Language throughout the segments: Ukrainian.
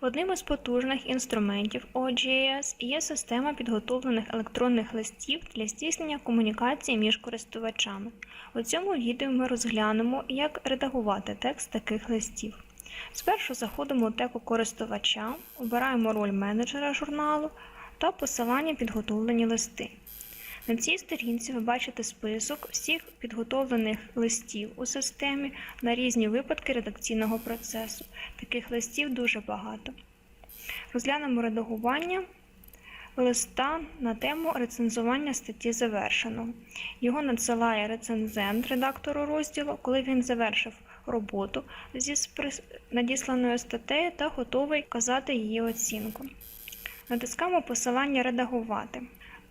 Одним із потужних інструментів OGS є система підготовлених електронних листів для здійснення комунікації між користувачами. У цьому відео ми розглянемо, як редагувати текст таких листів. Спершу заходимо у теку користувача, обираємо роль менеджера журналу та посилання підготовлені листи. На цій сторінці ви бачите список всіх підготовлених листів у системі на різні випадки редакційного процесу. Таких листів дуже багато. Розглянемо редагування листа на тему рецензування статті завершено. Його надсилає рецензент редактору розділу, коли він завершив роботу зі надісланою статтею та готовий казати її оцінку. Натискаємо посилання Редагувати.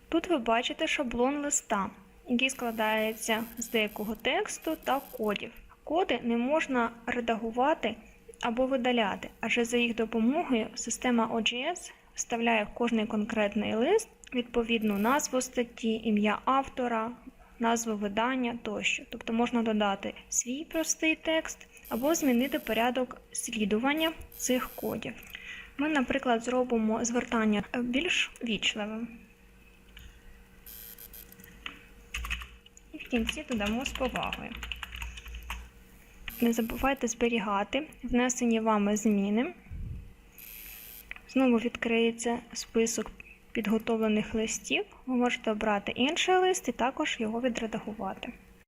Тут ви бачите шаблон листа, який складається з деякого тексту та кодів. Коди не можна редагувати або видаляти, адже за їх допомогою система OGS вставляє в кожний конкретний лист відповідну назву статті, ім'я автора, назву видання тощо. Тобто можна додати свій простий текст або змінити порядок слідування цих кодів. Ми, наприклад, зробимо звертання більш вічливим. В кінці додамо з повагою. Не забувайте зберігати внесені вами зміни. Знову відкриється список підготовлених листів. Ви можете обрати інший лист і також його відредагувати.